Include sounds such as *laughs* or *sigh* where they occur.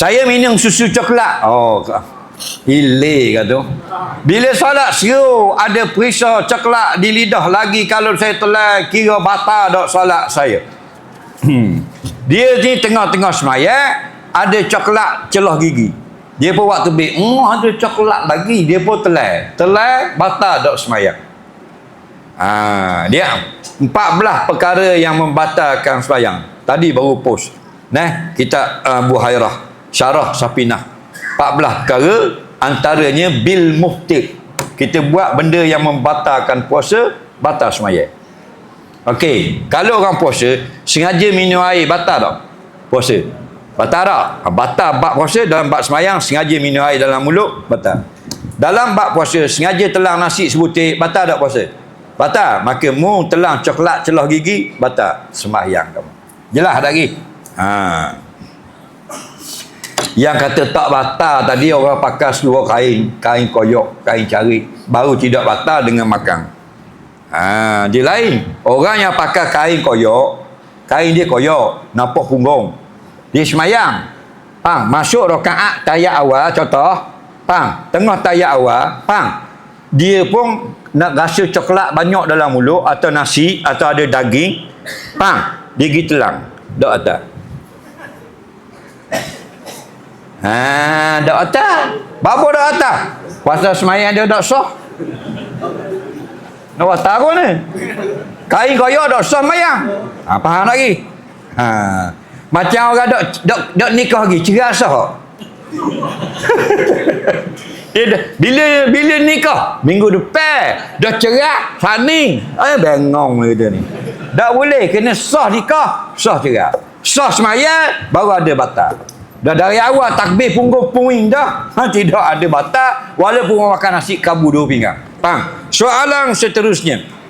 Saya minum susu coklat. Oh, Hilir kata. Bila solat seru ada perisa coklat di lidah lagi kalau saya telah kira batal dok solat saya. Hmm. Dia ni tengah-tengah semaya ada coklat celah gigi. Dia pun waktu bik, oh ada coklat lagi. Dia pun telah. Telah batal dok semaya. Ah, dia 14 perkara yang membatalkan sembahyang. Tadi baru post. Nah, kita uh, Buhairah Syarah Sapinah. 14 perkara antaranya bil muhtir. Kita buat benda yang membatalkan puasa, batal sembahyang. Okey, kalau orang puasa sengaja minum air batal tak? Puasa. Batal tak? Ha, Batal bab puasa dalam bab sembahyang sengaja minum air dalam mulut batal. Dalam bab puasa sengaja telang nasi sebutir batal tak puasa? Batal. Maka mu telang coklat celah gigi batal sembahyang kamu. Jelas tak lagi? Ha. Yang kata tak batal tadi orang pakai seluar kain, kain koyok, kain cari, baru tidak batal dengan makan. Ha, dia lain. Orang yang pakai kain koyok, kain dia koyok, nampak punggung. Dia semayang. Pang, masuk rakaat tayat awal contoh. Pang, tengah tayat awal, pang. Dia pun nak rasa coklat banyak dalam mulut atau nasi atau ada daging. Pang, dia pergi telang. Dok atas. Ha, dok atas. Bapa dok atas. Puasa semayang dia dok sah. Nak watak pun ni. Kain koyak dok sah mayang. Ha, faham lagi? Ha. Macam orang dok dok dok nikah lagi, cerai sah. *laughs* Bila bila nikah minggu depan dah cerai saning eh bengong dia ni tak boleh kena sah nikah sah cerai sah semaya baru ada batal dah dari awal takbir punggung puing dah. Ha, tidak ada batal walaupun orang makan nasi kabu dua pinggang. Faham? Soalan seterusnya